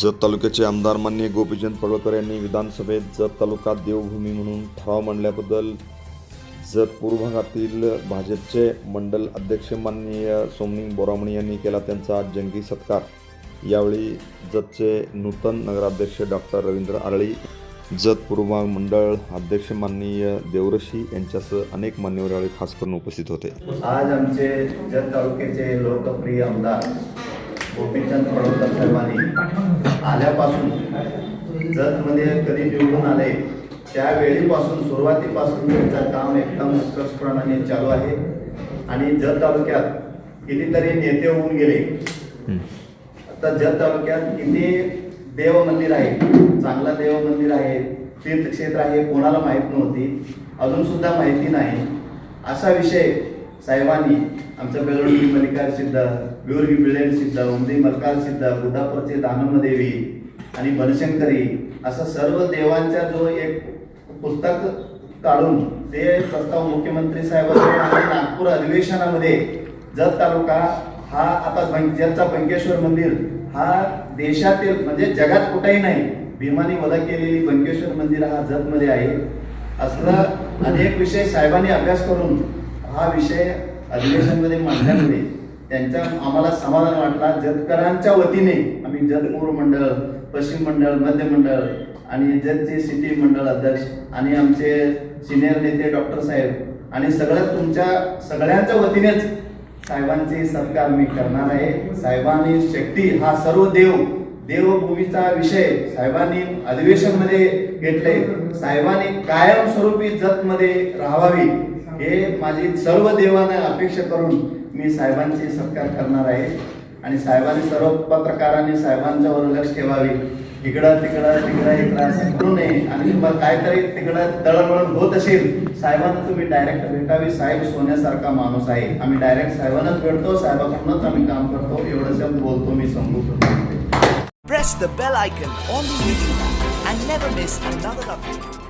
जत तालुक्याचे आमदार मान्य गोपीचंद पडळकर यांनी विधानसभेत जत तालुका देवभूमी म्हणून ठराव मांडल्याबद्दल जत पूर्व भागातील भाजपचे मंडल अध्यक्ष माननीय सोमनिंग बोरामणी यांनी केला त्यांचा जंगी सत्कार. यावेळी जतचे नूतन नगराध्यक्ष डॉक्टर रवींद्र आरळी जत पूर्व मंडळ अध्यक्ष माननीय देवरशी यांच्यासह अनेक मान्यवर यावेळी खास करून उपस्थित होते. आज आमचे जत तालुक्याचे लोकप्रिय आमदार गोपीचंद पडवकर साहेबांनी आल्यापासून जतमध्ये कधी निवडून आले त्यावेळीपासून सुरुवातीपासून त्यांचं काम एकदम उत्कर्षप्रमाणे चालू आहे. आणि जत तालुक्यात कितीतरी नेते होऊन गेले. आता जत तालुक्यात किती देव मंदिर आहे? चांगलं देव मंदिर आहे तीर्थक्षेत्र आहे कोणाला माहीत नव्हती. अजून सुद्धा माहिती नाही. असा विषय साहेबांनी आमचं बेलवडी मल्लिकार सिद्ध विवर्गी बिळेन सिद्ध उमदी मल्कार सिद्ध बुधापूरचे दानमदेवी आणि बनशंकरी असं सर्व देवांचा जो एक पुस्तक काढून ते प्रस्ताव मुख्यमंत्री साहेबांनी आणि नागपूर अधिवेशनामध्ये जत तालुका हा आता जतचा बंकेश्वर मंदिर हा देशातील म्हणजे जगात कुठेही नाही भीमानी वधा केलेली बंकेश्वर मंदिर हा जतमध्ये आहे. असला अनेक विषय साहेबांनी अभ्यास करून हा विषय अधिवेशनमध्ये मांडल्यामुळे त्यांचा आम्हाला समाधान वाटला. जतकरांच्या वतीने आम्ही जत पूर्व मंडळ पश्चिम मंडळ मध्य मंडळ आणि जतचे सिटी मंडळ अध्यक्ष आणि आमचे सिनियर नेते डॉक्टर साहेब आणि सगळं तुमच्या सगळ्यांच्या वतीनेच साहेबांचे सत्कार मी करणार आहे. साहेबांनी शक्ती हा सर्व देव देवभूमीचा विषय साहेबांनी अधिवेशनमध्ये घेतले साहेबांनी कायमस्वरूपी जतमध्ये राहावी. हे माझी सर्व देवांना अपेक्षा करून मी साहेबांचे सत्कार करणार आहे. आणि साहेबांनी सर्व पत्रकारांनी साहेबांच्यावर लक्ष ठेवावे. इकडं तिकडं तिकडं इकडं असं करू नये. आणि मग काहीतरी तिकडं दळणवळण होत असेल साहेबांना तुम्ही डायरेक्ट भेटावी. साहेब सोन्यासारखा माणूस आहे. आम्ही डायरेक्ट साहेबांनाच भेटतो साहेबांकडूनच आम्ही काम करतो. एवढं शब्द बोलतो मी संपूर्ण Press the bell icon on the YouTube and never miss another update.